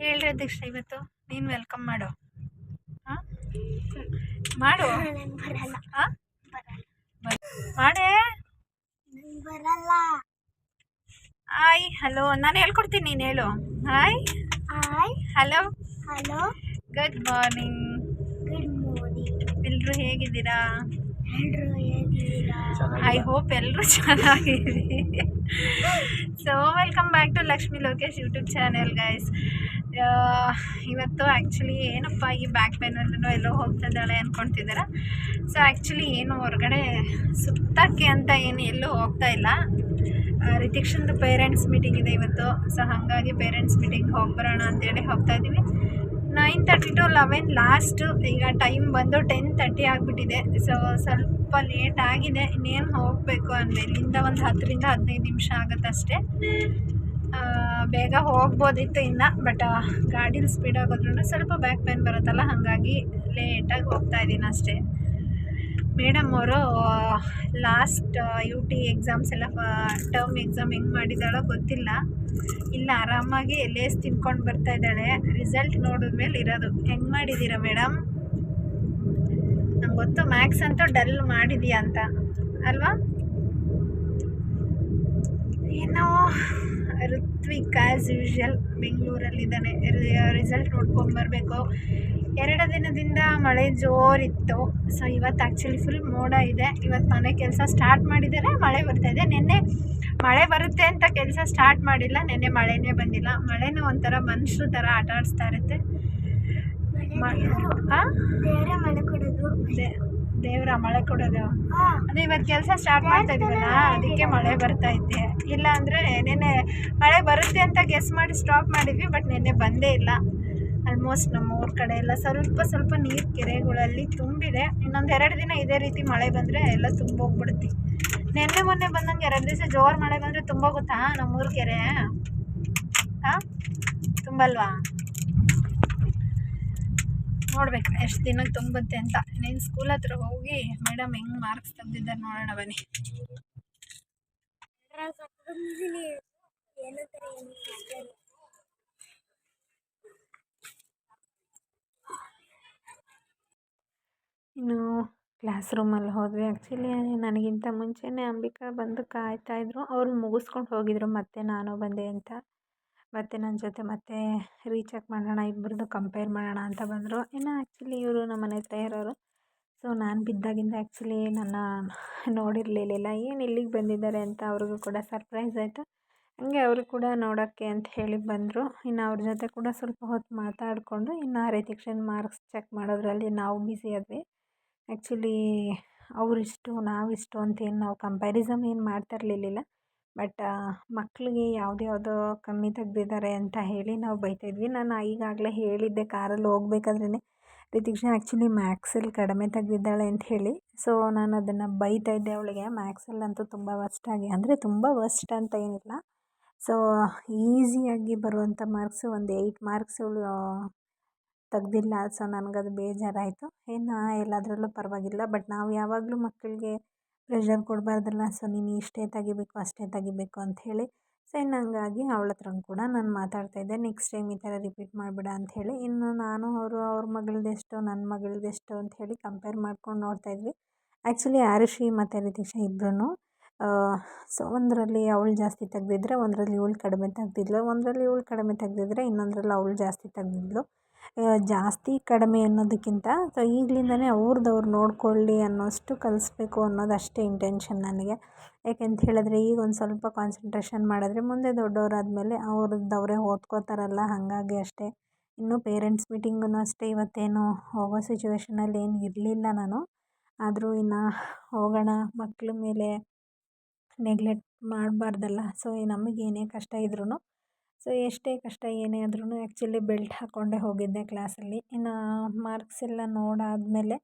ಹೇಳ್ರಿ ಅಧ್ಯಕ್ಷ ಇವತ್ತು ನೀನು ವೆಲ್ಕಮ್ ಮಾಡು. ಹಾಂ? ಮಾಡು. ಹಾಂ ಮಾಡೇ. ಬರಲ್ಲ. ಹಾಯ್ ಹಲೋ ನಾನು ಹೇಳ್ಕೊಡ್ತೀನಿ ನೀನು ಹೇಳು. Hi hi hello hello good morning good morning ಎಲ್ಲರೂ ಹೇಗಿದ್ದೀರಾ? ಎಲ್ಲರೂ ಹೇಗಿದ್ದೀರಾ? ಐ ಹೋಪ್ ಎಲ್ಲರೂ ಚೆನ್ನಾಗಿದ್ದೀರಿ. So welcome back to Lakshmi Lokesh YouTube channel guys ಇವತ್ತು ಆ್ಯಕ್ಚುಲಿ ಏನಪ್ಪ ಈ ಬ್ಯಾಕ್ ಪೇನಲ್ಲೂ ಎಲ್ಲೋ ಹೋಗ್ತಾ ಇದ್ದಾಳೆ ಅಂದ್ಕೊಂತಿದ್ದಾರೆ ಸೊ ಆ್ಯಕ್ಚುಲಿ ಏನು ಹೊರಗಡೆ ಸುತ್ತಕ್ಕೆ ಅಂತ ಏನು ಎಲ್ಲೂ ಹೋಗ್ತಾ ಇಲ್ಲ. ರಿತಿಕ್ಷನ್ದು ಪೇರೆಂಟ್ಸ್ ಮೀಟಿಂಗ್ ಇದೆ ಇವತ್ತು. ಸೊ ಹಾಗಾಗಿ ಪೇರೆಂಟ್ಸ್ ಮೀಟಿಂಗ್ ಹೋಗ್ಬರೋಣ ಅಂತೇಳಿ ಹೋಗ್ತಾ ಇದ್ದೀವಿ. Nine thirty to eleven last ಈಗ ಟೈಮ್ ಬಂದು ಟೆನ್ ತರ್ಟಿ ಆಗಿಬಿಟ್ಟಿದೆ. ಸೊ ಸ್ವಲ್ಪ ಲೇಟ್ ಆಗಿದೆ. ಇನ್ನೇನು ಹೋಗಬೇಕು ಅಂದರೆ ಇಲ್ಲಿಂದ ಒಂದು ಹತ್ತರಿಂದ ಹದಿನೈದು ನಿಮಿಷ ಆಗುತ್ತಷ್ಟೇ ಆ, ಬೇಗ ಹೋಗ್ಬೋದಿತ್ತು ಇನ್ನು ಬಟ್ ಗಾಡೀಲಿ ಸ್ಪೀಡ್ ಆಗೋದ್ರೂ ಸ್ವಲ್ಪ ಬ್ಯಾಕ್ ಪೇನ್ ಬರುತ್ತಲ್ಲ, ಹಾಗಾಗಿ ಲೇಟಾಗಿ ಹೋಗ್ತಾ ಇದ್ದೀನಿ ಅಷ್ಟೇ. ಮೇಡಮ್ ಅವರು ಲಾಸ್ಟ್ ಯು ಟಿ ಎಕ್ಸಾಮ್ಸ್ ಎಲ್ಲ ಟರ್ಮ್ ಎಕ್ಸಾಮ್ ಹೆಂಗೆ ಮಾಡಿದ್ದಾಳೋ ಗೊತ್ತಿಲ್ಲ. ಇಲ್ಲ, ಆರಾಮಾಗಿ ಲೇಸ್ ತಿನ್ಕೊಂಡು ಬರ್ತಾ ಇದ್ದಾಳೆ. ರಿಸಲ್ಟ್ ನೋಡಿದ್ಮೇಲೆ ಇರೋದು. ಹೆಂಗೆ ಮಾಡಿದ್ದೀರಾ ಮೇಡಮ್? ನಂಗೆ ಗೊತ್ತು ಮ್ಯಾಕ್ಸ್ ಅಂತೂ ಡಲ್ ಮಾಡಿದೀಯ ಅಂತ. ಅಲ್ವಾ? ಏನೋ ಋತ್ವಿಕ್ ಆ್ಯಸ್ ಯೂಶ್ವಲ್ ಬೆಂಗಳೂರಲ್ಲಿದ್ದಾನೆ. ರಿಸಲ್ಟ್ ನೋಡ್ಕೊಂಬರ್ಬೇಕು ಎರಡು ದಿನದಿಂದ ಮಳೆ ಜೋರಿತ್ತು. ಸೊ ಇವತ್ತು ಆ್ಯಕ್ಚುಲಿ ಫುಲ್ ಮೋಡ ಇದೆ. ಇವತ್ತು ಮನೆ ಕೆಲಸ ಸ್ಟಾರ್ಟ್ ಮಾಡಿದರೆ ಮಳೆ ಬರ್ತಾ ಇದೆ. ನಿನ್ನೆ ಮಳೆ ಬರುತ್ತೆ ಅಂತ ಕೆಲಸ ಸ್ಟಾರ್ಟ್ ಮಾಡಿಲ್ಲ. ನಿನ್ನೆ ಮಳೆನೇ ಬಂದಿಲ್ಲ. ಮಳೆನೂ ಒಂಥರ ಮನುಷ್ಯರ ಥರ ಆಟ ಆಡಿಸ್ತಾ ಇರುತ್ತೆ? ದೇವರೇ ಮಳೆ ಕೊಡೋದು. ದೇವ್ರ ಮಳೆ ಕೊಡೋದು ಹಾಂ. ಅದೇ ಇವತ್ತು ಕೆಲಸ ಸ್ಟಾರ್ಟ್ ಮಾಡ್ತಾ ಇದೀವಲ್ಲ ಅದಕ್ಕೆ ಮಳೆ ಬರ್ತಾ ಐತೆ. ಇಲ್ಲ ಅಂದ್ರೆ ನೆನ್ನೆ ಮಳೆ ಬರುತ್ತೆ ಅಂತ ಗೆಸ್ ಮಾಡಿ ಸ್ಟಾಪ್ ಮಾಡಿದ್ವಿ ಬಟ್ ನೆನ್ನೆ ಬಂದೇ ಇಲ್ಲ. ಆಲ್ಮೋಸ್ಟ್ ನಮ್ಮ ಊರ್ ಕಡೆ ಎಲ್ಲ ಸ್ವಲ್ಪ ಸ್ವಲ್ಪ ನೀರು ಕೆರೆಗಳಲ್ಲಿ ತುಂಬಿದೆ. ಇನ್ನೊಂದು ಎರಡು ದಿನ ಇದೇ ರೀತಿ ಮಳೆ ಬಂದರೆ ಎಲ್ಲ ತುಂಬೋಗ್ಬಿಡುತ್ತೆ. ನೆನ್ನೆ ಮೊನ್ನೆ ಬಂದಂಗೆ ಎರಡು ದಿವಸ ಜೋರು ಮಳೆ ಬಂದರೆ ತುಂಬೋಗುತ್ತಾ ನಮ್ಮೂರ ಕೆರೆ. ಹಾಂ ತುಂಬಲ್ವಾ? ನೋಡ್ಬೇಕು, ಎಷ್ಟು ದಿನಕ್ಕೆ ತುಂಬುತ್ತೆ ಅಂತ. ನೀನು ಸ್ಕೂಲ್ ಹತ್ರ ಹೋಗಿ ಮೇಡಮ್ ಹೆಂಗೆ ಮಾರ್ಕ್ಸ್ ತೆಗ್ದಿದ್ದಾರೆ ನೋಡೋಣ ಬನ್ನಿ. ಇನ್ನು ಕ್ಲಾಸ್ ರೂಮಲ್ಲಿ ಹೋದ್ವಿ. ಆ್ಯಕ್ಚುಲಿ ನನಗಿಂತ ಮುಂಚೆನೇ ಅಂಬಿಕಾ ಬಂದು ಕಾಯ್ತಾಯಿದ್ರು ಅವ್ರು ಮುಗಿಸ್ಕೊಂಡು ಹೋಗಿದ್ರು, ಮತ್ತೆ ನಾನು ಬಂದೆ ಅಂತ. ಮತ್ತು ನನ್ನ ಜೊತೆ ಮತ್ತೆ ರೀಚೆಕ್ ಮಾಡೋಣ ಇಬ್ರದ್ದು ಕಂಪೇರ್ ಮಾಡೋಣ ಅಂತ ಬಂದರು. ಇನ್ನು ಆ್ಯಕ್ಚುಲಿ ಇವರು ನಮ್ಮ ಮನೆ ಹತ್ರ ಇರೋರು. ಸೊ ನಾನು ಬಿದ್ದಾಗಿಂದ ಆ್ಯಕ್ಚುಲಿ ನನ್ನ ನೋಡಿರಲಿಲ್ಲ ಏನು ಇಲ್ಲಿಗೆ ಬಂದಿದ್ದಾರೆ ಅಂತ ಅವ್ರಿಗೂ ಕೂಡ ಸರ್ಪ್ರೈಸ್ ಆಯಿತು. ಹಂಗೆ ಅವರು ಕೂಡ ನೋಡೋಕ್ಕೆ ಅಂತ ಹೇಳಿ ಬಂದರು. ಇನ್ನು ಅವ್ರ ಜೊತೆ ಕೂಡ ಸ್ವಲ್ಪ ಹೊತ್ತು ಮಾತಾಡಿಕೊಂಡು ಇನ್ನು ರಿತಿಕ್ಷನ್ ಮಾರ್ಕ್ಸ್ ಚೆಕ್ ಮಾಡೋದ್ರಲ್ಲಿ ನಾವು ಬ್ಯುಸಿ ಆದ್ವಿ. ಆ್ಯಕ್ಚುಲಿ ಅವರಿಷ್ಟು, ನಾವಿಷ್ಟು ಅಂತೇನು ನಾವು ಕಂಪ್ಯಾರಿಸಮ್ ಏನು ಮಾಡ್ತಾ ಇರಲಿಲ್ಲ ಬಟ್ ಮಕ್ಕಳಿಗೆ ಯಾವ್ದು ಯಾವುದೋ ಕಮ್ಮಿ ತೆಗ್ದಿದ್ದಾರೆ ಅಂತ ಹೇಳಿ ನಾವು ಬೈತಾಯಿದ್ವಿ ನಾನು ಈಗಾಗಲೇ ಹೇಳಿದ್ದೆ, ಕಾರಲ್ಲಿ ಹೋಗ್ಬೇಕಾದ್ರೇ ರಿತಿಕ್ಷಾ ಆ್ಯಕ್ಚುಲಿ ಮ್ಯಾಕ್ಸಲ್ಲಿ ಕಡಿಮೆ ತೆಗ್ದಿದ್ದಾಳೆ ಅಂತ ಹೇಳಿ. ಸೊ ನಾನು ಅದನ್ನು ಬೈತಾಯಿದ್ದೆ ಅವಳಿಗೆ. ಮ್ಯಾಕ್ಸಲ್ಲಂತೂ ತುಂಬ ವರ್ಸ್ಟಾಗಿ ಅಂದರೆ ತುಂಬ ವರ್ಸ್ಟ್ ಅಂತ ಏನಿಲ್ಲ. ಸೊ ಈಸಿಯಾಗಿ ಬರುವಂಥ ಮಾರ್ಕ್ಸು ಒಂದು ಏಯ್ಟ್ ಮಾರ್ಕ್ಸ್ ಅವಳು ತೆಗ್ದಿಲ್ಲ. ಸೊ ನನಗದು ಬೇಜಾರಾಯಿತು. ಇನ್ನು ಎಲ್ಲದರಲ್ಲೂ ಪರವಾಗಿಲ್ಲ. ಬಟ್ ನಾವು ಯಾವಾಗಲೂ ಮಕ್ಕಳಿಗೆ ಪ್ರೆಷರ್ ಕೊಡಬಾರ್ದಲ್ಲ, ಸೊ ನೀನು ಇಷ್ಟೇ ತೆಗಿಬೇಕು, ಅಷ್ಟೇ ತೆಗಿಬೇಕು ಅಂಥೇಳಿ ಸೊ ಇನ್ನು ಹಂಗಾಗಿ ಅವಳ ಹತ್ರ ಕೂಡ ನಾನು ಮಾತಾಡ್ತಾಯಿದ್ದೆ ನೆಕ್ಸ್ಟ್ ಟೈಮ್ ಈ ಥರ ರಿಪೀಟ್ ಮಾಡಬೇಡ ಅಂಥೇಳಿ ಇನ್ನು ನಾನು, ಅವರು, ಅವ್ರ ಮಗಳದೆಷ್ಟು ನನ್ನ ಮಗಳದ್ದೆಷ್ಟು ಅಂಥೇಳಿ ಕಂಪೇರ್ ಮಾಡ್ಕೊಂಡು ನೋಡ್ತಾಯಿದ್ವಿ ಆ್ಯಕ್ಚುಲಿ ಆರುಷಿ ಮತ್ತು ರಿತೀಶಾ ಇಬ್ಬರೂ ಸೊ ಒಂದರಲ್ಲಿ ಅವಳು ಜಾಸ್ತಿ ತೆಗೆದಿದ್ರೆ, ಒಂದರಲ್ಲಿ ಇವಳು ಕಡಿಮೆ ತೆಗ್ದಿದ್ಲು, ಒಂದರಲ್ಲಿ ಇವಳು ಕಡಿಮೆ ತೆಗೆದಿದ್ರೆ ಇನ್ನೊಂದರಲ್ಲಿ ಅವಳು ಜಾಸ್ತಿ ತೆಗ್ದಿದ್ಲು. ಜಾಸ್ತಿ ಕಡಿಮೆ ಅನ್ನೋದಕ್ಕಿಂತ ಸೊ ಈಗಲಿಂದನೇ ಅವ್ರದ್ದು ಅವ್ರು ನೋಡಿಕೊಳ್ಳಿ ಅನ್ನೋಷ್ಟು ಕಲಿಸ್ಬೇಕು ಅನ್ನೋದು ಅಷ್ಟೇ ಇಂಟೆನ್ಷನ್ ನನಗೆ. ಯಾಕೆಂತ ಹೇಳಿದ್ರೆ ಈಗ ಒಂದು ಸ್ವಲ್ಪ ಕಾನ್ಸಂಟ್ರೇಷನ್ ಮಾಡಿದ್ರೆ ಮುಂದೆ ದೊಡ್ಡವರಾದ್ಮೇಲೆ ಅವ್ರದ್ದು ಅವರೇ ಓದ್ಕೋತಾರಲ್ಲ, ಹಾಗಾಗಿ ಅಷ್ಟೇ. ಇನ್ನು ಪೇರೆಂಟ್ಸ್ ಮೀಟಿಂಗೂ ಅಷ್ಟೇ, ಇವತ್ತೇನು ಹೋಗೋ ಸಿಚುವೇಷನಲ್ಲಿ ಏನು ಇರಲಿಲ್ಲ ನಾನು. ಆದರೂ ಇನ್ನು ಹೋಗೋಣ, ಮಕ್ಳ ಮೇಲೆ ನೆಗ್ಲೆಕ್ಟ್ ಮಾಡಬಾರ್ದಲ್ಲ. ಸೊ ನಮಗೇನೇ ಕಷ್ಟ ಇದ್ರೂ ಸೊ, ಎಷ್ಟೇ ಕಷ್ಟ ಏನೇ ಆದ್ರೂ ಆ್ಯಕ್ಚುಲಿ ಬೆಲ್ಟ್ ಹಾಕ್ಕೊಂಡೇ ಹೋಗಿದ್ದೆ ಕ್ಲಾಸಲ್ಲಿ ಇನ್ನು ಮಾರ್ಕ್ಸ್ ಎಲ್ಲ ನೋಡಾದಮೇಲೆ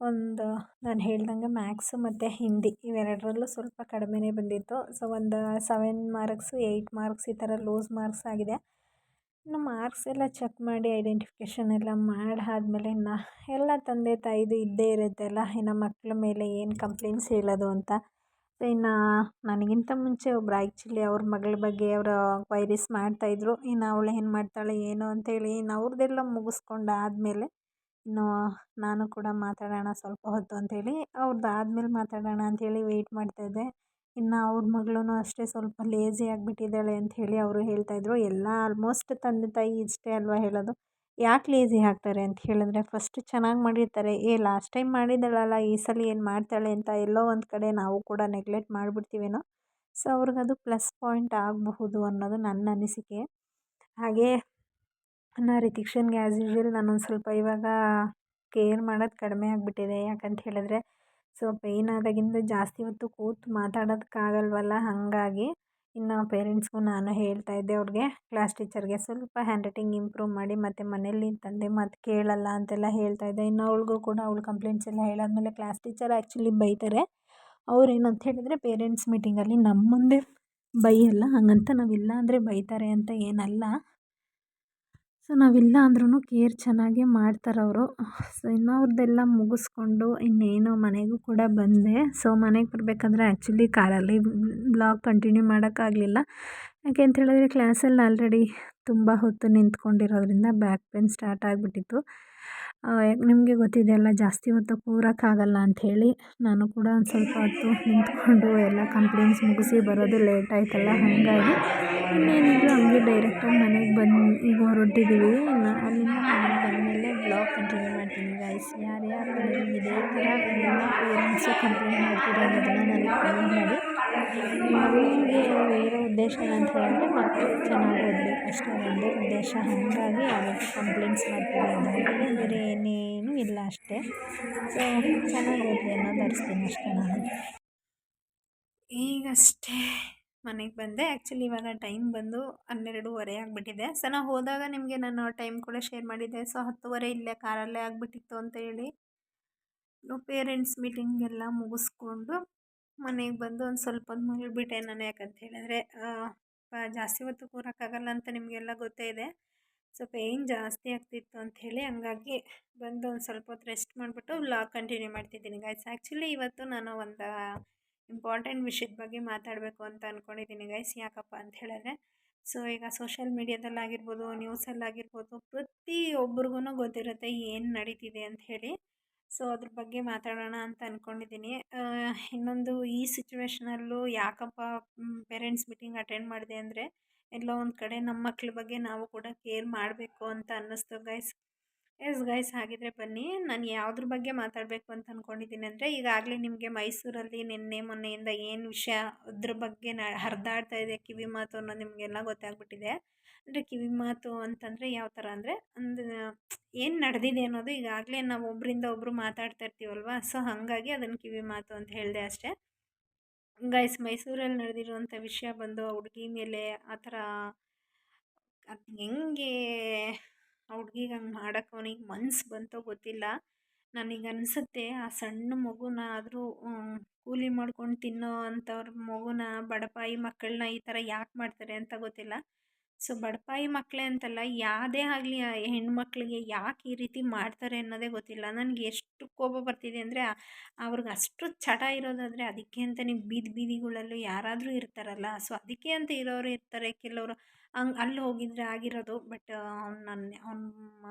ಒಂದು, ನಾನು ಹೇಳ್ದಂಗೆ ಮ್ಯಾಕ್ಸು ಮತ್ತು ಹಿಂದಿ ಇವೆರಡರಲ್ಲೂ ಸ್ವಲ್ಪ ಕಡಿಮೆನೇ ಬಂದಿತ್ತು. ಸೊ, ಒಂದು ಸೆವೆನ್ ಮಾರ್ಕ್ಸು ಏಯ್ಟ್ ಮಾರ್ಕ್ಸ್ ಈ ಥರ ಲೂಸ್ ಮಾರ್ಕ್ಸ್ ಆಗಿದೆ. ಇನ್ನು ಮಾರ್ಕ್ಸ್ ಎಲ್ಲ ಚೆಕ್ ಮಾಡಿ ಐಡೆಂಟಿಫಿಕೇಷನ್ ಎಲ್ಲ ಮಾಡಾದ್ಮೇಲೆ ಇನ್ನು ಎಲ್ಲ ತಂದೆ ತಾಯಿದು ಇದ್ದೇ ಇರುತ್ತಲ್ಲ ಇನ್ನು ಮಕ್ಕಳ ಮೇಲೆ ಏನು ಕಂಪ್ಲೇಂಟ್ಸ್ ಹೇಳೋದು ಅಂತ. ಸೊ ಇನ್ನು ನನಗಿಂತ ಮುಂಚೆ ಒಬ್ರು ಆ್ಯಕ್ಚುಲಿ ಅವ್ರ ಮಗಳ ಬಗ್ಗೆ ಅವರು ಕ್ವೈರೀಸ್ ಮಾಡ್ತಾಯಿದ್ರು ಇನ್ನು ಅವಳು ಏನು ಮಾಡ್ತಾಳೆ, ಏನು ಅಂತೇಳಿ ಇನ್ನು ಅವ್ರದ್ದೆಲ್ಲ ಮುಗಿಸ್ಕೊಂಡು ಆದಮೇಲೆ ಇನ್ನು ನಾನು ಕೂಡ ಮಾತಾಡೋಣ ಸ್ವಲ್ಪ ಹೊತ್ತು ಅಂತೇಳಿ ಅವ್ರದ್ದು ಆದಮೇಲೆ ಮಾತಾಡೋಣ ಅಂತೇಳಿ ವೆಯ್ಟ್ ಮಾಡ್ತಾಯಿದ್ದೆ ಇನ್ನು ಅವ್ರ ಮಗಳೂ ಅಷ್ಟೇ ಸ್ವಲ್ಪ ಲೇಜಿ ಆಗಿಬಿಟ್ಟಿದ್ದಾಳೆ ಅಂಥೇಳಿ ಅವರು ಹೇಳ್ತಾಯಿದ್ರು ಎಲ್ಲ ಆಲ್ಮೋಸ್ಟ್ ತಂದೆ ತಾಯಿ ಇಷ್ಟೇ ಅಲ್ವಾ ಹೇಳೋದು. ಯಾಕೆ ಲೇಝಿ ಆಗ್ತಾರೆ ಅಂತ ಹೇಳಿದ್ರೆ ಫಸ್ಟ್ ಚೆನ್ನಾಗಿ ಮಾಡಿರ್ತಾರೆ. ಏ ಲಾಸ್ಟ್ ಟೈಮ್ ಮಾಡಿದ್ದಾಳಲ್ಲ, ಈ ಸಲ ಏನು ಮಾಡ್ತಾಳೆ ಅಂತ ಎಲ್ಲೋ ಒಂದು ಕಡೆ ನಾವು ಕೂಡ ನೆಗ್ಲೆಕ್ಟ್ ಮಾಡಿಬಿಡ್ತೀವೇನೋ? ಸೊ ಅವ್ರಿಗದು ಪ್ಲಸ್ ಪಾಯಿಂಟ್ ಆಗಬಹುದು ಅನ್ನೋದು ನನ್ನ ಅನಿಸಿಕೆ. ಹಾಗೇ, ನಾ ರಿತಿಕ್ಷನ್ಗೆ ಆ್ಯಸ್ ಯೂಶ್ವಲ್ ನಾನೊಂದು ಸ್ವಲ್ಪ ಇವಾಗ ಕೇರ್ ಮಾಡೋದು ಕಡಿಮೆ ಆಗಿಬಿಟ್ಟಿದೆ. ಯಾಕಂತ ಹೇಳಿದ್ರೆ ಸೊ ಪೇಯ್ನ್ ಆದಾಗಿಂದ ಜಾಸ್ತಿ ಹೊತ್ತು ಕೂತು ಮಾತಾಡೋದಕ್ಕಾಗಲ್ವಲ್ಲ? ಹಾಗಾಗಿ ಇನ್ನು ಪೇರೆಂಟ್ಸ್ಗೂ ನಾನು ಹೇಳ್ತಾ ಇದ್ದೆ, ಅವ್ರಿಗೆ ಕ್ಲಾಸ್ ಟೀಚರ್ಗೆ ಸ್ವಲ್ಪ ಹ್ಯಾಂಡ್ ರೈಟಿಂಗ್ ಇಂಪ್ರೂವ್ ಮಾಡಿ, ಮತ್ತು ಮನೇಲಿ ತಂದೆ ಮತ್ತು ಕೇಳಲ್ಲ ಅಂತೆಲ್ಲ ಹೇಳ್ತಾ ಇದ್ದೆ. ಇನ್ನು ಅವ್ಳಿಗೂ ಕೂಡ ಅವ್ಳ ಕಂಪ್ಲೇಂಟ್ಸ್ ಎಲ್ಲ ಹೇಳಾದ್ಮೇಲೆ ಕ್ಲಾಸ್ ಟೀಚರ್ ಆ್ಯಕ್ಚುಲಿ ಬೈತಾರೆ. ಅವ್ರು ಏನಂತ ಹೇಳಿದರೆ, ಪೇರೆಂಟ್ಸ್ ಮೀಟಿಂಗಲ್ಲಿ ನಮ್ಮ ಮುಂದೆ ಬೈಯಲ್ಲ, ಹಾಗಂತ ನಾವಿಲ್ಲ ಅಂದರೆ ಬೈತಾರೆ ಅಂತ ಏನಲ್ಲ. ಸೊ, ನಾವಿಲ್ಲ ಅಂದ್ರೂ ಕೇರ್ ಚೆನ್ನಾಗೇ ಮಾಡ್ತಾರೆ ಅವರು. ಸೊ ಇನ್ನು ಅವ್ರದ್ದೆಲ್ಲ ಮುಗಿಸ್ಕೊಂಡು ಇನ್ನೇನು ಮನೆಗೂ ಕೂಡ ಬಂದೆ. ಸೊ, ಮನೆಗೆ ಬರಬೇಕಂದ್ರೆ ಆ್ಯಕ್ಚುಲಿ ಕಾರಲ್ಲಿ ಬ್ಲಾಗ್ ಕಂಟಿನ್ಯೂ ಮಾಡೋಕ್ಕಾಗಲಿಲ್ಲ. ಯಾಕೆ ಅಂತ ಹೇಳಿದ್ರೆ, ಕ್ಲಾಸಲ್ಲಿ ಆಲ್ರೆಡಿ ತುಂಬ ಹೊತ್ತು ನಿಂತ್ಕೊಂಡಿರೋದ್ರಿಂದ ಬ್ಯಾಕ್ ಪೇನ್ ಸ್ಟಾರ್ಟ್ ಆಗಿಬಿಟ್ಟಿತ್ತು. ನಿಮಗೆ ಗೊತ್ತಿದೆ ಅಲ್ಲ, ಜಾಸ್ತಿ ಹೊತ್ತು ಕೂರೋಕ್ಕಾಗಲ್ಲ ಅಂಥೇಳಿ ನಾನು ಕೂಡ ಒಂದು ಸ್ವಲ್ಪ ಹೊತ್ತು ನಿಂತ್ಕೊಂಡು ಎಲ್ಲ ಕಂಪ್ಲೇಂಟ್ಸ್ ಮುಗಿಸಿ ಬರೋದು ಲೇಟ್ ಆಯ್ತಲ್ಲ, ಹಾಗಾಗಿ ಇನ್ನೇನಿದ್ರು ಹಂಗೆ ಡೈರೆಕ್ಟಾಗಿ ಮನೆಗೆ ಬಂದು, ಈಗ ಹೊರಟಿದ್ದೀವಿ ಅಲ್ಲಿಂದ ಮನೆಗೆ ಬಂದಮೇಲೆ ಬ್ಲಾಗ್ ಕಂಟಿನ್ಯೂ ಮಾಡ್ತೀನಿ ಗೈಸ್ ಯಾರ್ಯಾರು ಯಾರು ಇದೇ ಥರ ಎಲ್ಲ ಪೇರೆಂಟ್ಸು ಕಂಪ್ಲೇಂಟ್ ಮಾಡ್ತೀರಾ ಅನ್ನೋದನ್ನು ನನಗೆ ಕಮೆಂಟ್ ಮಾಡಿ. ಮಗುವಿಗೆ ಬೇರೆ ಉದ್ದೇಶ ಅಂತ ಹೇಳಿದ್ರೆ ಮಕ್ಕಳು ಚೆನ್ನಾಗಿ ಓದಬೇಕು. ಅಷ್ಟೇ ಒಂದೇ ಉದ್ದೇಶ. ಹಾಗಾಗಿ ಯಾವತ್ತೂ ಕಂಪ್ಲೇಂಟ್ಸ್ ಮಾಡ್ತೀವಿ ಅನ್ನೋದಕ್ಕೆ ಬೇರೆ ಏನೇನು ಇಲ್ಲ ಅಷ್ಟೇ. ಸೊ ಚೆನ್ನಾಗಿ ಓದಲಿ ಅನ್ನೋದು ಅರಿಸ್ತೀನಿ ಅಷ್ಟೇ ನಾನು. ಈಗಷ್ಟೇ ಮನೆಗೆ ಬಂದೆ. ಆ್ಯಕ್ಚುಲಿ ಇವಾಗ ಟೈಮ್ ಬಂದು ಹನ್ನೆರಡೂವರೆ ಆಗಿಬಿಟ್ಟಿದೆ. ಸೊ ನಾವು ಹೋದಾಗ ನಿಮಗೆ ನಾನು ಟೈಮ್ ಕೂಡ ಶೇರ್ ಮಾಡಿದ್ದೆ. ಸೊ ಹತ್ತುವರೆ ಇಲ್ಲೇ ಕಾರಲ್ಲೇ ಆಗಿಬಿಟ್ಟಿತ್ತು ಅಂತ ಹೇಳಿ ಪೇರೆಂಟ್ಸ್ ಮೀಟಿಂಗ್ ಎಲ್ಲ ಮುಗಿಸ್ಕೊಂಡು ಮನೆಗೆ ಬಂದು ಒಂದು ಸ್ವಲ್ಪ ಹೊತ್ತು ಮಲಗಿಬಿಟ್ಟೆ ನಾನು ಯಾಕಂತ ಹೇಳಿದ್ರೆ ಜಾಸ್ತಿ ಹೊತ್ತು ಕೂರೋಕ್ಕಾಗಲ್ಲ ಅಂತ ನಿಮಗೆಲ್ಲ ಗೊತ್ತೇ ಇದೆ. ಸೊ ಪೇಯ್ನ್ ಜಾಸ್ತಿ ಆಗ್ತಿತ್ತು ಅಂಥೇಳಿ ಹಂಗಾಗಿ ಬಂದು ಒಂದು ಸ್ವಲ್ಪ ಹೊತ್ತು ರೆಸ್ಟ್ ಮಾಡಿಬಿಟ್ಟು ವ್ಲಾಗ್ ಕಂಟಿನ್ಯೂ ಮಾಡ್ತಿದ್ದೀನಿ ಗೈಸ್ ಆ್ಯಕ್ಚುಲಿ ಇವತ್ತು ನಾನು ಒಂದು ಇಂಪಾರ್ಟೆಂಟ್ ವಿಷಯದ ಬಗ್ಗೆ ಮಾತಾಡಬೇಕು ಅಂತ ಅಂದ್ಕೊಂಡಿದ್ದೀನಿ ಗೈಸ್ ಯಾಕಪ್ಪ ಅಂತ ಹೇಳಿದ್ರೆ. ಸೊ ಈಗ ಸೋಷಿಯಲ್ ಮೀಡ್ಯಾದಲ್ಲಾಗಿರ್ಬೋದು ನ್ಯೂಸಲ್ಲಾಗಿರ್ಬೋದು ಪ್ರತಿಯೊಬ್ರಿಗೂ ಗೊತ್ತಿರುತ್ತೆ ಏನು ನಡೀತಿದೆ ಅಂತ ಹೇಳಿ. ಸೊ ಅದ್ರ ಬಗ್ಗೆ ಮಾತಾಡೋಣ ಅಂತ ಅಂದ್ಕೊಂಡಿದ್ದೀನಿ ಇನ್ನೊಂದು ಈ ಸಿಚುವೇಶನಲ್ಲೂ ಯಾಕಪ್ಪ ಪೇರೆಂಟ್ಸ್ ಮೀಟಿಂಗ್ ಅಟೆಂಡ್ ಮಾಡಿದೆ ಅಂದರೆ ಎಲ್ಲೋ ಒಂದು ಕಡೆ ನಮ್ಮ ಮಕ್ಳ ಬಗ್ಗೆ ನಾವು ಕೂಡ ಕೇರ್ ಮಾಡಬೇಕು ಅಂತ ಅನ್ನಿಸ್ತು ಗೈಸ್ ಎಸ್ ಗೈಸ್ ಹಾಗಿದ್ರೆ ಬನ್ನಿ. ನಾನು ಯಾವುದ್ರ ಬಗ್ಗೆ ಮಾತಾಡಬೇಕು ಅಂತ ಅಂದ್ಕೊಂಡಿದ್ದೀನಿ ಅಂದರೆ, ಈಗಾಗಲೇ ನಿಮಗೆ ಮೈಸೂರಲ್ಲಿ ನಿನ್ನೆ ಮೊನ್ನೆಯಿಂದ ಏನು ವಿಷಯ ಅದ್ರ ಬಗ್ಗೆ ನ ಹರಿದಾಡ್ತಾ ಇದೆ ಕಿವಿ ಮಾತು ಅನ್ನೋದು ನಿಮಗೆಲ್ಲ ಗೊತ್ತಾಗ್ಬಿಟ್ಟಿದೆ. ಅಂದರೆ ಕಿವಿ ಮಾತು ಅಂತಂದರೆ ಯಾವ ಥರ ಅಂದರೆ ಒಂದು ಏನು ನಡೆದಿದೆ ಅನ್ನೋದು ಈಗಾಗಲೇ ನಾವು ಒಬ್ಬರಿಂದ ಒಬ್ಬರು ಮಾತಾಡ್ತಾ ಇರ್ತೀವಲ್ವ, ಸೊ ಹಾಗಾಗಿ ಅದನ್ನು ಕಿವಿ ಮಾತು ಅಂತ ಹೇಳಿದೆ ಅಷ್ಟೇ. ಗೈಸ್ ಮೈಸೂರಲ್ಲಿ ನಡೆದಿರುವಂಥ ವಿಷಯ ಬಂದು, ಹುಡುಗಿ ಮೇಲೆ ಆ ಥರ ಅದು ಹೆಂಗೆ ಆ ಹುಡ್ಗಿಗೆ ಹಂಗೆ ಮಾಡೋಕೆ ಅವನಿಗೆ ಮನ್ಸು ಬಂತೋ ಗೊತ್ತಿಲ್ಲ. ನನಗೆ ಅನಿಸುತ್ತೆ ಆ ಸಣ್ಣ ಮಗುನ ಆದರೂ ಕೂಲಿ ಮಾಡ್ಕೊಂಡು ತಿನ್ನೋ ಅಂಥವ್ರ ಮಗುನ ಬಡಪಾಯಿ ಮಕ್ಕಳನ್ನ ಈ ಥರ ಯಾಕೆ ಮಾಡ್ತಾರೆ ಅಂತ ಗೊತ್ತಿಲ್ಲ. ಸೊ, ಬಡಪಾಯಿ ಮಕ್ಕಳೇ ಅಂತಲ್ಲ, ಯಾವುದೇ ಆಗಲಿ ಹೆಣ್ಮಕ್ಳಿಗೆ ಯಾಕೆ ಈ ರೀತಿ ಮಾಡ್ತಾರೆ ಅನ್ನೋದೇ ಗೊತ್ತಿಲ್ಲ. ನನಗೆ ಎಷ್ಟು ಕೋಪ ಬರ್ತಿದೆ ಅಂದರೆ, ಅವ್ರಿಗೆ ಅಷ್ಟು ಚಟ ಇರೋದಾದರೆ ಅದಕ್ಕೆ ಅಂತಲೇ ಬೀದಿ ಬೀದಿಗಳಲ್ಲೂ ಯಾರಾದರೂ ಇರ್ತಾರಲ್ಲ. ಸೊ, ಅದಕ್ಕೆ ಅಂತ ಇರೋರು ಇರ್ತಾರೆ. ಕೆಲವರು ಹಂಗೆ ಅಲ್ಲಿ ಹೋಗಿದ್ರೆ ಆಗಿರೋದು, ಬಟ್ ಅವ್ನು ಅವ್ನ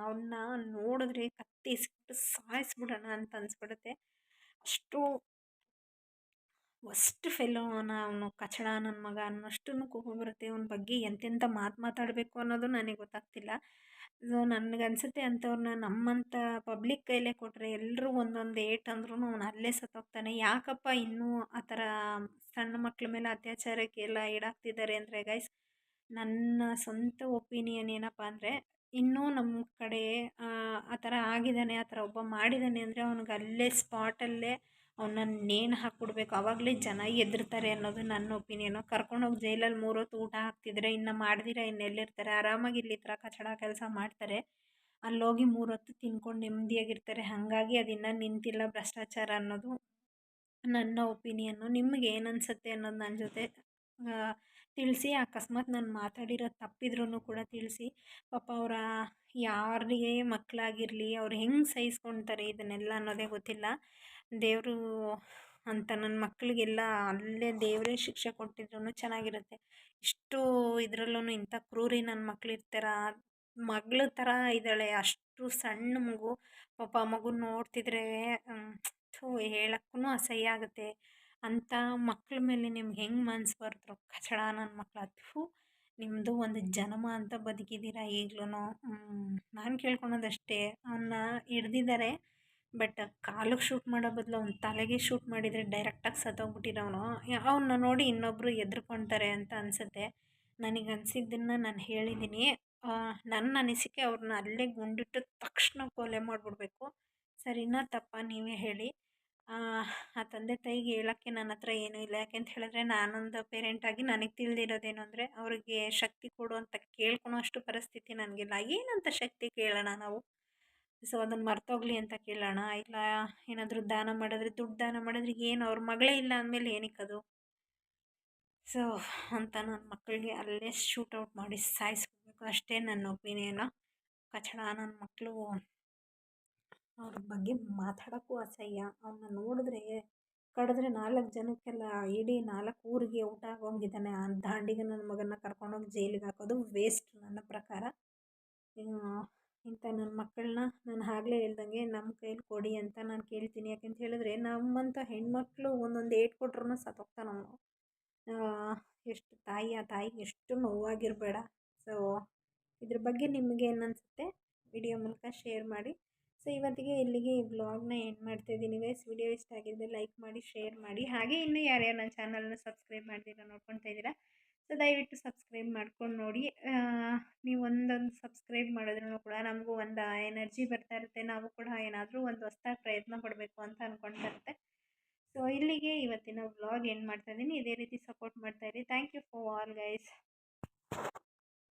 ಅವನ್ನ ನೋಡಿದ್ರೆ ಕತ್ತಿ ಸಿಟ್ಟು ಸಾಯಿಸ್ಬಿಡೋಣ ಅಂತ ಅನಿಸ್ಬಿಡುತ್ತೆ. ಅಷ್ಟು ವರ್ಸ್ಟ್ ಫೆಲೋ ಅವನು ಕಚಡ ನನ್ನ ಮಗ ಅನ್ನೋಷ್ಟು ಕೋಪ ಬರುತ್ತೆ. ಅವನ ಬಗ್ಗೆ ಎಂತೆಂಥ ಮಾತು ಮಾತಾಡಬೇಕು ಅನ್ನೋದು ನನಗೆ ಗೊತ್ತಾಗ್ತಿಲ್ಲ. ಸೊ ನನಗನ್ಸುತ್ತೆ ಅಂಥವ್ರನ್ನ ನಮ್ಮಂಥ ಪಬ್ಲಿಕ್ ಕೈಲೇ ಕೊಟ್ಟರೆ ಎಲ್ಲರೂ ಒಂದೊಂದು ಏಟ್ ಅಂದ್ರೂ ಅವ್ನು ಅಲ್ಲೇ ಸತ್ತೋಗ್ತಾನೆ. ಯಾಕಪ್ಪ ಇನ್ನೂ ಆ ಥರ ಸಣ್ಣ ಮಕ್ಳ ಮೇಲೆ ಅತ್ಯಾಚಾರಕ್ಕೆಲ್ಲ ಈಡಾಗ್ತಿದ್ದಾರೆ ಅಂದರೆ ಗೈಸ್ ನನ್ನ ಸ್ವಂತ ಒಪಿನಿಯನ್ ಏನಪ್ಪ ಅಂದರೆ ಇನ್ನೂ ನಮ್ಮ ಕಡೆ, ಆ ಥರ ಆಗಿದ್ದಾನೆ, ಆ ಥರ ಒಬ್ಬ ಮಾಡಿದ್ದಾನೆ ಅಂದರೆ ಅವ್ನಿಗೆ ಅಲ್ಲೇ ಸ್ಪಾಟಲ್ಲೇ ಅವನ್ನ ನೇಣು ಹಾಕ್ಬಿಡ್ಬೇಕು. ಅವಾಗಲೇ ಜನ ಎದುರ್ತಾರೆ ಅನ್ನೋದು ನನ್ನ ಒಪಿನಿಯನು. ಕರ್ಕೊಂಡೋಗಿ ಜೈಲಲ್ಲಿ ಮೂರೊತ್ತು ಊಟ ಹಾಕ್ತಿದ್ರೆ ಇನ್ನು ಮಾಡ್ದಿರ ಇನ್ನೆಲ್ಲಿರ್ತಾರೆ ಆರಾಮಾಗಿ ಇಲ್ಲಿ ಥರ ಕಚಡ ಕೆಲಸ ಮಾಡ್ತಾರೆ. ಅಲ್ಲೋಗಿ ಮೂರೊತ್ತು ತಿನ್ಕೊಂಡು ನೆಮ್ಮದಿಯಾಗಿರ್ತಾರೆ. ಹಾಗಾಗಿ ಅದಿನ್ನ ನಿಂತಿಲ್ಲ ಭ್ರಷ್ಟಾಚಾರ ಅನ್ನೋದು ನನ್ನ ಒಪಿನಿಯನ್ನು ನಿಮ್ಗೆ ಏನು ಅನಿಸುತ್ತೆ ಅನ್ನೋದು ನನ್ನ ಜೊತೆ ತಿಳಿಸಿ. ಅಕಸ್ಮಾತ್ ನಾನು ಮಾತಾಡಿರೋ ತಪ್ಪಿದ್ರೂ ಕೂಡ ತಿಳಿಸಿ. ಪಾಪ ಅವರ ಯಾರಿಗೆ ಮಕ್ಕಳಾಗಿರಲಿ ಅವ್ರು ಹೆಂಗೆ ಸಹಿಸ್ಕೊಳ್ತಾರೆ ಇದನ್ನೆಲ್ಲ ಅನ್ನೋದೇ ಗೊತ್ತಿಲ್ಲ. ದೇವರು ಅಂತ ನನ್ನ ಮಕ್ಕಳಿಗೆಲ್ಲ ಅಲ್ಲೇ ದೇವರೇ ಶಿಕ್ಷೆ ಕೊಟ್ಟಿದ್ರೂ ಚೆನ್ನಾಗಿರುತ್ತೆ. ಇಷ್ಟು ಇದ್ರಲ್ಲೂ ಇಂಥ ಕ್ರೂರಿ ನನ್ನ ಮಕ್ಳು ಇರ್ತಾರಾ ಮಗಳ ಥರ ಇದ್ದಾಳೆ, ಅಷ್ಟು ಸಣ್ಣ ಮಗು. ಪಾಪ ಮಗು ನೋಡ್ತಿದ್ರೆ ಥು ಹೇಳಕ್ಕೂ ಅಸಹ್ಯ ಆಗುತ್ತೆ. ಅಂಥ ಮಕ್ಳ ಮೇಲೆ ನಿಮ್ಗೆ ಹೆಂಗೆ ಮನ್ಸು ಬರ್ತರೋ? ಕಚಡ ನನ್ನ ಮಕ್ಳು. ಥು ನಿಮ್ಮದು ಒಂದು ಜನಮ ಅಂತ ಬದುಕಿದ್ದೀರಾ ಈಗ್ಲೂ ನಾನು ಕೇಳ್ಕೊಳೋದಷ್ಟೇ ಅವನ್ನ ಹಿಡ್ದಿದ್ದಾರೆ ಬಟ್ ಕಾಲಿಗೆ ಶೂಟ್ ಮಾಡೋ ಬದಲು ಅವ್ನ ತಲೆಗೆ ಶೂಟ್ ಮಾಡಿದರೆ ಡೈರೆಕ್ಟಾಗಿ ಸತ್ತೋಗ್ಬಿಟ್ಟಿರೋನು ಅವನ್ನ ನೋಡಿ ಇನ್ನೊಬ್ಬರು ಎದ್ರುಕೊಳ್ತಾರೆ ಅಂತ ಅನಿಸುತ್ತೆ. ನನಗೆ ಅನಿಸಿದ್ದನ್ನು ನಾನು ಹೇಳಿದ್ದೀನಿ ನನ್ನ ಅನಿಸಿಕೆ ಅವ್ರನ್ನ ಅಲ್ಲೇ ಗುಂಡಿಟ್ಟು ತಕ್ಷಣ ಕೊಲೆ ಮಾಡಿಬಿಡ್ಬೇಕು. ಸರಿನಾ ತಪ್ಪ ನೀವೇ ಹೇಳಿ. ಆ ತಂದೆ ತಾಯಿಗೆ ಹೇಳೋಕ್ಕೆ ನನ್ನ ಹತ್ರ ಏನೂ ಇಲ್ಲ. ಯಾಕೆಂತ ಹೇಳಿದ್ರೆ ನಾನೊಂದು ಪೇರೆಂಟಾಗಿ ನನಗೆ ತಿಳಿದಿರೋದೇನು ಅಂದರೆ ಅವ್ರಿಗೆ ಶಕ್ತಿ ಕೊಡು ಅಂತ ಕೇಳ್ಕೊಳೋ ಅಷ್ಟು ಪರಿಸ್ಥಿತಿ ನನಗಿಲ್ಲ. ಏನಂತ ಶಕ್ತಿ ಕೇಳೋಣ ನಾವು? ಸೊ ಅದನ್ನು ಮರ್ತೋಗಲಿ ಅಂತ ಕೇಳೋಣ. ಇಲ್ಲ, ಏನಾದರೂ ದಾನ ಮಾಡಿದ್ರೆ ದುಡ್ಡು ದಾನ ಮಾಡಿದ್ರೆ ಏನು, ಅವ್ರ ಮಗಳೇ ಇಲ್ಲ ಅಂದಮೇಲೆ ಏನಕ್ಕದು ಸೊ, ಅಂತ ನನ್ನ ಮಕ್ಕಳಿಗೆ ಅಲ್ಲೇ ಶೂಟೌಟ್ ಮಾಡಿ ಸಾಯಿಸ್ಬೇಕು ಅಷ್ಟೇ ನನ್ನ ಒಪಿನಿಯನು. ಕಚಡ ನನ್ನ ಮಕ್ಕಳು ಅವ್ರ ಬಗ್ಗೆ ಮಾತಾಡೋಕ್ಕೂ ಅಸಹ್ಯ. ಅವನ್ನ ನೋಡಿದ್ರೆ ಕಡಿದ್ರೆ ನಾಲ್ಕು ಜನಕ್ಕೆಲ್ಲ ಇಡೀ ನಾಲ್ಕು ಊರಿಗೆ ಊಟ ಆಗೋಂಗಿದ್ದಾನೆ ಆ ದಾಂಡಿಗೆ ನನ್ನ ಮಗನ ಕರ್ಕೊಂಡೋಗಿ ಜೈಲಿಗೆ ಹಾಕೋದು ವೇಸ್ಟ್ ನನ್ನ ಪ್ರಕಾರ. ಇಂಥ ನನ್ನ ಮಕ್ಕಳನ್ನ ನಾನು ಆಗಲೇ ಹೇಳ್ದಂಗೆ ನಮ್ಮ ಕೈಲಿ ಕೊಡಿ ಅಂತ ನಾನು ಕೇಳ್ತೀನಿ. ಯಾಕೆಂತ ಹೇಳಿದ್ರೆ ನಮ್ಮಂಥ ಹೆಣ್ಮಕ್ಳು ಒಂದೊಂದು ಏಟ್ ಕೊಟ್ರೂ ಸತ್ತೋಗ್ತಾನೆ ಅವನು. ಎಷ್ಟು ತಾಯಿ, ಆ ತಾಯಿಗೆ ಎಷ್ಟು ನೋವಾಗಿರಬೇಡ. ಸೊ ಇದ್ರ ಬಗ್ಗೆ ನಿಮಗೆ ಏನನ್ಸುತ್ತೆ ವಿಡಿಯೋ ಮೂಲಕ ಶೇರ್ ಮಾಡಿ. ಸೊ ಇವತ್ತಿಗೆ ಇಲ್ಲಿಗೆ ಈ ವ್ಲಾಗ್ನ ಎಂಡ್ ಮಾಡ್ತಾಯಿದ್ದೀನಿ ಗೈಸ್ ವಿಡಿಯೋ ಇಷ್ಟ ಆಗಿದ್ದರೆ ಲೈಕ್ ಮಾಡಿ ಶೇರ್ ಮಾಡಿ. ಹಾಗೆ ಇನ್ನೂ ಯಾರ್ಯಾರು ನನ್ನ ಚಾನಲ್ನ ಸಬ್ಸ್ಕ್ರೈಬ್ ಮಾಡಿದಿರ ನೋಡ್ಕೊತಾ ಇದ್ದೀರಾ ಸೊ, ದಯವಿಟ್ಟು ಸಬ್ಸ್ಕ್ರೈಬ್ ಮಾಡ್ಕೊಂಡು ನೋಡಿ. ನೀವು ಒಂದೊಂದು ಸಬ್ಸ್ಕ್ರೈಬ್ ಮಾಡಿದ್ರೂ ಕೂಡ ನಮಗೂ ಒಂದು ಎನರ್ಜಿ ಬರ್ತಾ ಇರುತ್ತೆ. ನಾವು ಕೂಡ ಏನಾದರೂ ಒಂದು ಹೊಸ್ದಾಗಿ ಪ್ರಯತ್ನ ಪಡಬೇಕು ಅಂತ ಅಂದ್ಕೊಂಡಿರುತ್ತೆ ಸೊ, ಇಲ್ಲಿಗೆ ಇವತ್ತಿನ ವ್ಲಾಗ್ ಏನು ಮಾಡ್ತಾ ಇದ್ದೀನಿ. ಇದೇ ರೀತಿ support ಮಾಡ್ತಾಯಿರಿ thank you for all guys.